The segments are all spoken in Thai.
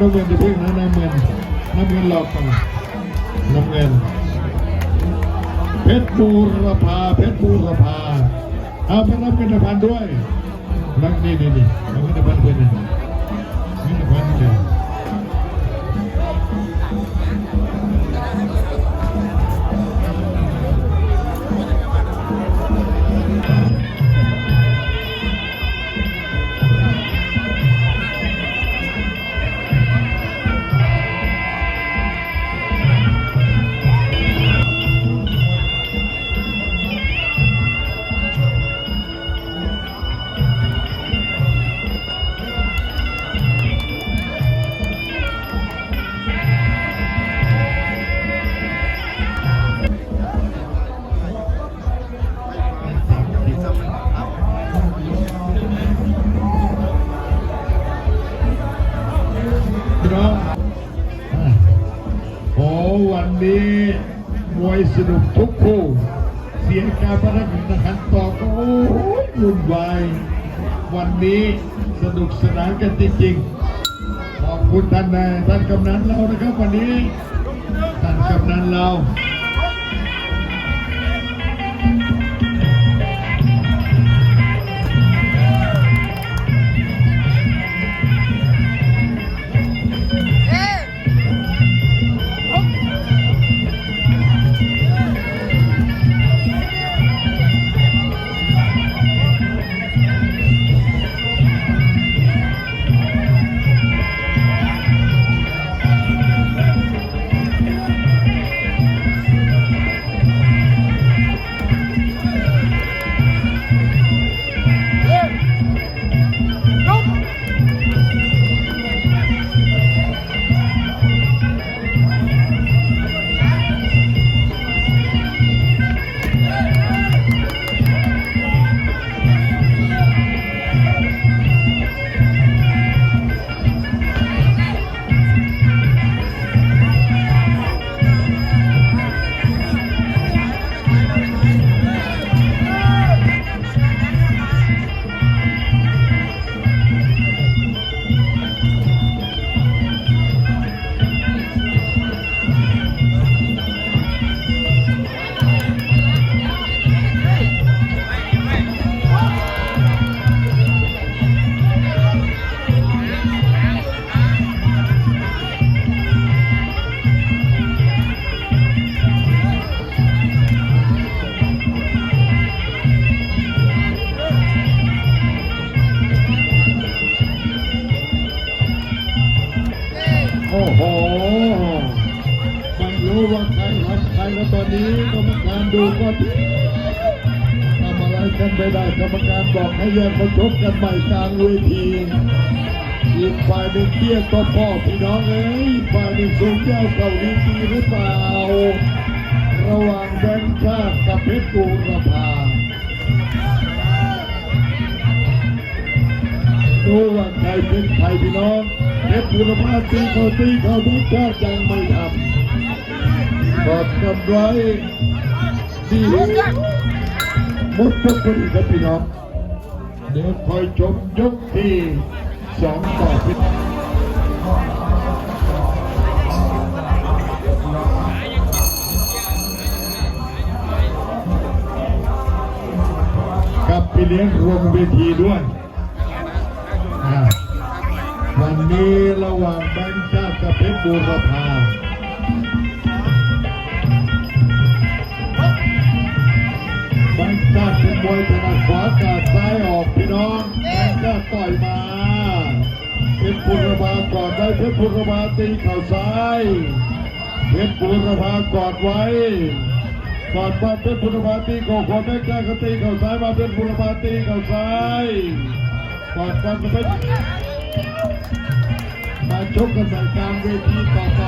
น้ำเงินจะพึ่งนะน้ำเงินน้ำเงินหลอกก่อนน้ำเงิน เพชรบูรพาเพชรบูรพาเอาพระรับกันพันด้วยนักนี่นี่นี่เอากันพันเพื่อนนี่นี่ นี้มวยสนุกทุกคู่เสียงการประทับขันต่อก็โอ้ยวุ่นวายวันนี้สนุกสนานกันจริงๆ ขอบคุณท่านนายท่านกำนันเรานะครับวันนี้ ท่านกำนันเรา วตอนนี้กรรมการดูก็ทำอะไรกันไม่ได้กรรมการบอกให้แยกมาชกกันใหม่กลางเวทีอีกฝ่ายหนึ่งเตี้ยก็พ่อพี่น้องเอ้ยฝ่ายหนึ่งสูงยาเกาหลีดีหรือเปล่า ระหว่างแบงค์ชาติกับเพชรบูรพาดูว่าใครเป็นใครพี่น้องเพชรบูรพาตีเขาตีเขาแบงค์ชาติยังไม่ทำ กอดกันไว้ดีหมดทุกคนครับพี่น้องเดี๋ยวคอยชมยกที่สองต่อพิกับพี่เลี้ยงรวมเวทีด้วย วันนี้ระหว่างแบงค์ชาติกับเพชรบูรพา มัดขวากาดซ้ายออกพี่น้องแบงค์ชาติต่อยมาเพชรบุรพากอดไว้เพชรบุรพาตีเข่าซ้ายเพชรบุรพากอดไว้กอดมาเพชรบุรพาตีเข่าขวาแม่กล้าเขาตีเข่าซ้ายมาเพชรบุรพาตีเข่าซ้ายกอดกันเพชรมาชกกันใหม่กลางเวทีต่อไป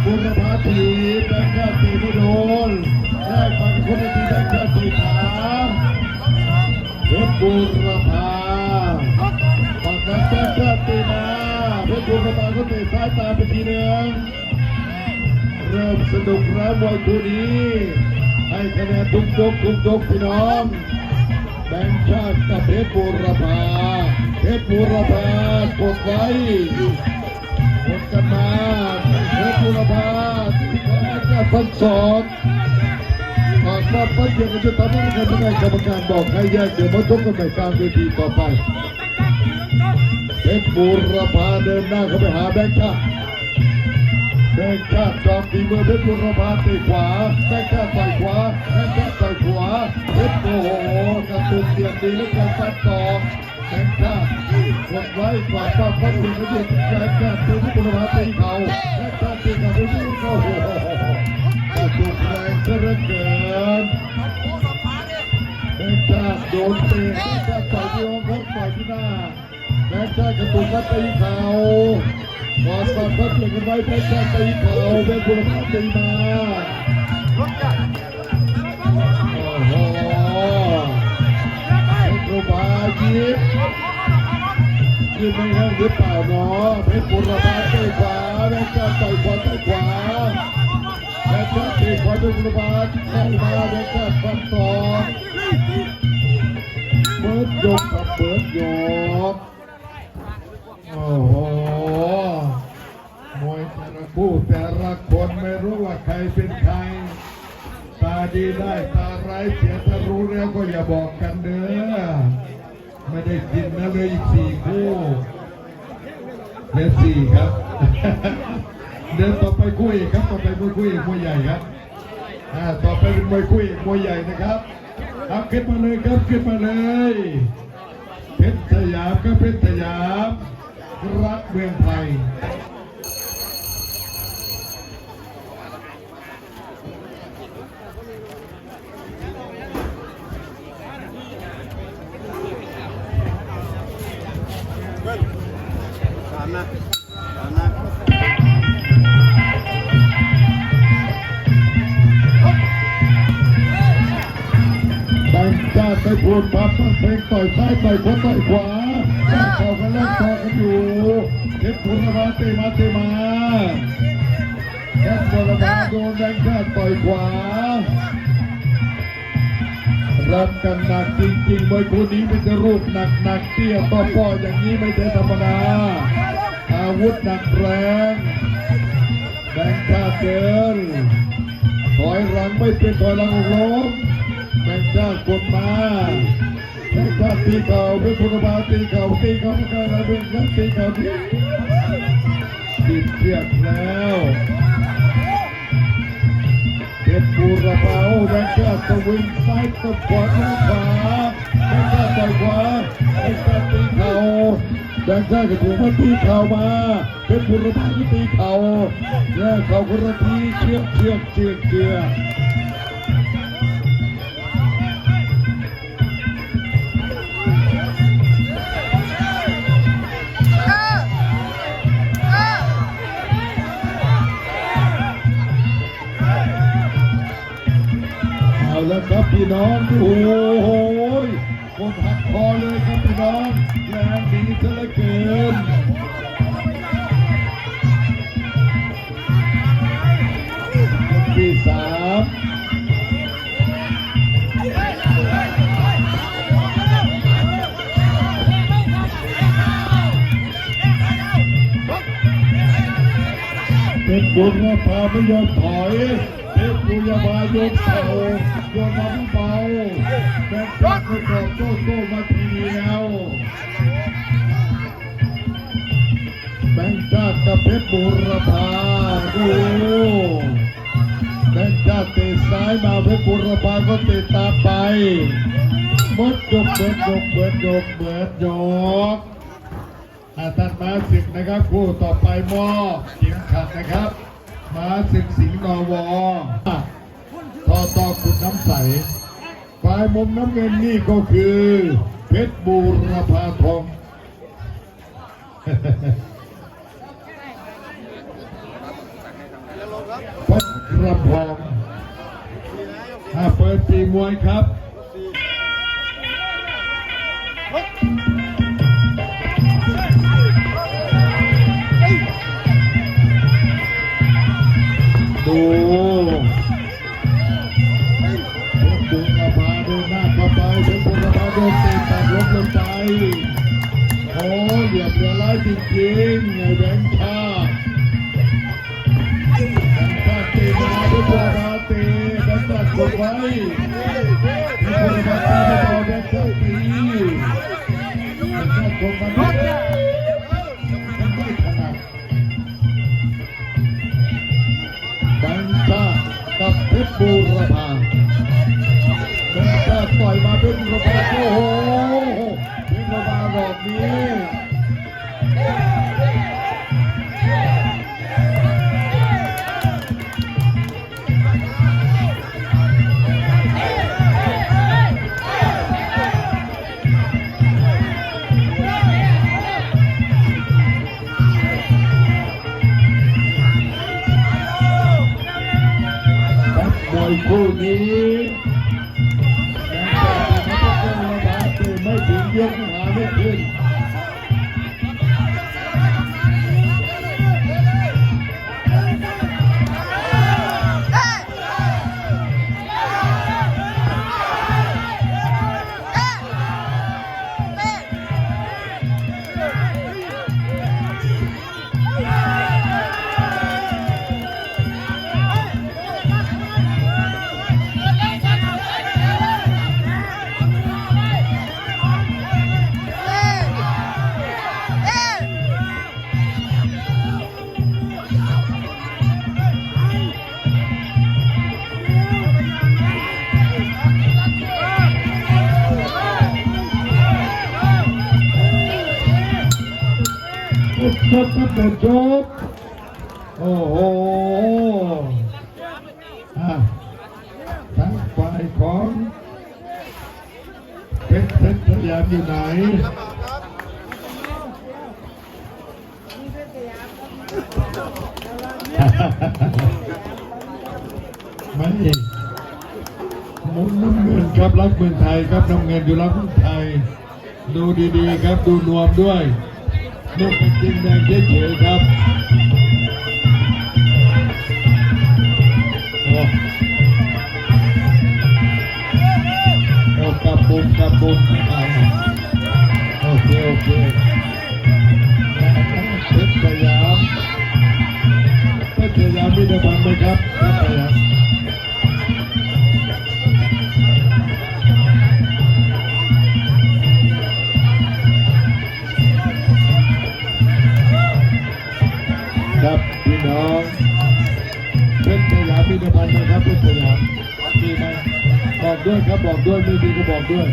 เพชรบุรพาตีแบงค์ก้าตีไม่โดน แรกมันคนทีแบงค์ก้าตีขาเพชรบุรพาฝั่งนั้นแจ้งเกิดตีมาเพชรบุรพาก็เตะซ้ายตาไปทีหนึ่งเริ่มสนุกแล้วมวยคู่นี้ให้คะแนนทุกยกทุกยกพี่น้องแบงชาติกับเพชรบูรพาเพชรบูรพากดไว้กดกันมาเพชรบูรพาแล้วก็พันสอ งหากว่าพันเดียวกันจะทำให้ใครไม่ได้กรรมการบอกให้แยกเดี๋ยวมาชกกันใหม่กลางเวทีต่อไปเพชรบูรพาเดินหน้าเข้าไปหาแบงค์ชาติแบงค์ชาติจอมตีมือเพชรบุรพาตีขวาแบงค์ชาติต่อยขวาแบงค์ชาติต่อยขวาเพชรโอ้โหกระตุกเสียงดีแล้วกันฟัดต่อแบงค์ชาติกดไว้กวาดป้าฟัดตีกระดิ่งแบงค์ชาติตีเพชรบุรพาตีเข่าแบงค์ชาติตีเข่าไปที่เข่าโอ้โหก นเตะแบงค์ชาติต่อยที่ห้องเขาต่อยที่หน้าแบงค์ชาติกระตุกมาตีเข่าบอลบอลพัดเปลี่ยนกันไว้เพชรชาติตีเข่าเป็นบุรพาตีมาโอ้โหเพชรบุรพายิบยิบไม่แห้งหรือเปล่าเนาะเพชรบุรพาตีขวาเพชรชาติต่อยขวาต่อยขวาเพชรชาติตีขวาเพชรบุรพาเข้ามาเพชรชาติฟันศอก เบิร์ดยกกับเบิร์ดยกโอ้โหมวยแต่ละคู่แต่ละคนไม่รู้ว่าใครเป็นใคร ตาดีได้ตาร้ายเสียถ้ารู้แล้วก็อย่าบอกกันเด้อไม่ได้กินนะเลยอีกสี่คู่เหลือสี่ครับ เดินต่อไปคู่อีกครับ ต่อไปมวยคู่อีกมวยใหญ่ครับอ่าต่อไปเป็นมวยคู่อีกมวยใหญ่นะครับ ครับขึ้นมาเลยครับขึ้นมาเลยเพชรสยามก็เพชรสยามรักเมืองไทยสามนะสามนะ พูดปั๊บตั้งเพลงต่อยซ้ายต่อยขวาต่อยขวาตั้งเข่ากันเล่นต่อกันอยู่เพชรพุทธมาเตมาเตมาเพชรพุทธมาโดนแบงค์ชาติต่อยขวารับกันหนักจริงๆมวยคู่นี้มันจะรูปหนักหนักเตี้ยป้อป้อๆอย่างนี้ไม่ใช่ธรรมดา อาวุธหนักแรงแบงค์ชาติเดินถอยหลังไม่เป็นถอยหลังล้ม แบ่งชาติกดมาแบ่งชาตีเข่าเป็นพุทธบาตีเข่าตีเข่าไม่กันแล้วเป็นชาติตีเข่าที่ติดเชือกแล้วเพชรบูรพาโอ้แบ่งชาตะวิงซ้ายตะขวาตะขวาแบ่งชาติต่อยขวาแบ่งชาตีเข่าแบ่งชาติก็ถูกมาตีเข่ามาเพชรบูรพาที่ตีเข่าเนี่เข่าคนละทีเชือกเชือกเชือกเชือก ครับพี่น้องโอ้โหผมหักคอเลยครับพี่น้องแรงดีเหลือเกินที่สามเป็นบุญว่าพาไม่ยอมถอย ตุยาบายกเข่าโยนมาผู้เบาแบกจับไปตอบโต้โต้มาทีเดียวแบงค์ชาติกับเพชรบุรพาดูแบงค์ชาติเตะซ้ายมาเพชรบุรพาก็เตะตามไปหมดยกเบิดยกเบิดยกเบิดยกอาท่านมาศึกนะครับคู่ต่อไปมอเขียงขัดนะครับ มาศึกสิงห์นวอ ตอขุดน้ำใสฝ่ายมุมน้ำเงินนี่ก็คือเพชรบูรพาทองพัชรพรถ้าเปิดปีมวยครับดู ริงๆไอ้แบงค์ชาติแบงค์ชาติตีมาด้วยบัวมาตีแบงค์ชาติกดไว้มีคนมาตีม่ต่อแบงค์ชาติตีแบงค์ชาติกดมาไม่ได้มันไม่ถนัดแบงค์ชาติกับเพชรบูรพาแบงค์ชาติต่อยมาเพชรบูรพาโอ้โหเพชรบูรพาดอกนี้ จบจบจบจบโอ้โหอะทั้งฝ่ายของเพชรเพชรพยายามอยู่ไหนไม่หมุนน้ำเงินครับรักเมืองไทยครับน้ำเงินอยู่รักเมืองไทย ดูดีๆครับดูนวมด้วย ลูกเป็นจริงแดงเฉยๆครับโอ้โอ้กระปุกกระปุกอ่าโอเคโอเคเพชรสยามเพชรสยามมีได้บังไหมครับเพชรสยาม บอกด้วยครับบอกด้วยไม่ดีก็บอกด้วย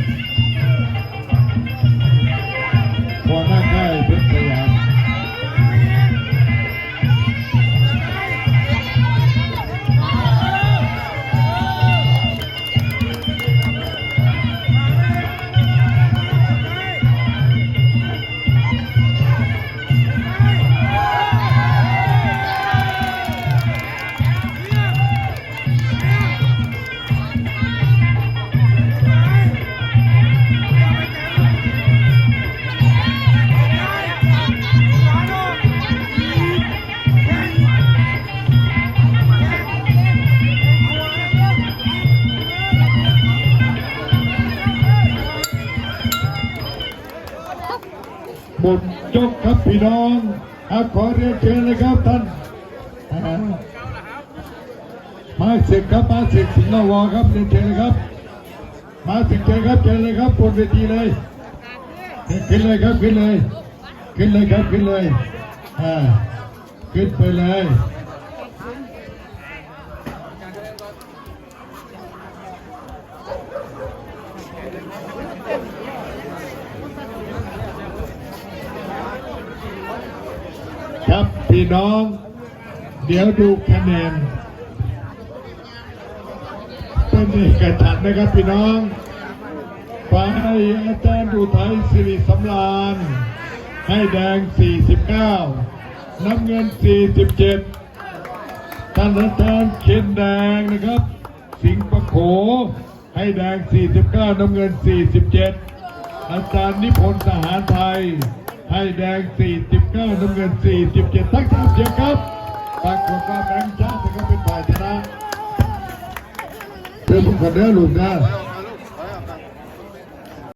มดจบครับพี่น้องอาขอเรียนเชิญเลยครับท่านอ่ามาสิกครับมาสิกสิงห์วอครับเรียนเชิญเลยครับ มาสิกเชิญครับเชิญเลยครับบนเวทีเลยขึ้นเลยครับขึ้นเลย ขึ้นเลยครับขึ้นเลยอ่าขึ้นไปเลย น้อง เดี๋ยวดูคะแนน เป็นเอกฉันนะครับพี่น้องฝ่ายอาจารย์อุทัยสิริสำราญ ให้แดง 49 น้ำเงิน 47 ท่านอาจารย์เคนแดงนะครับ สิงห์ประโข ให้แดง 49 น้ำเงิน 47 อาจารย์นิพนธ์ทหารไทย ให้แดง 49 น้ำเงิน 47 ทั้งสามเชียงครับปรากฏว่าแบงค์ชาติก็เป็นฝ่ายชนะเพื่อนผมขอเด้อลูกนะ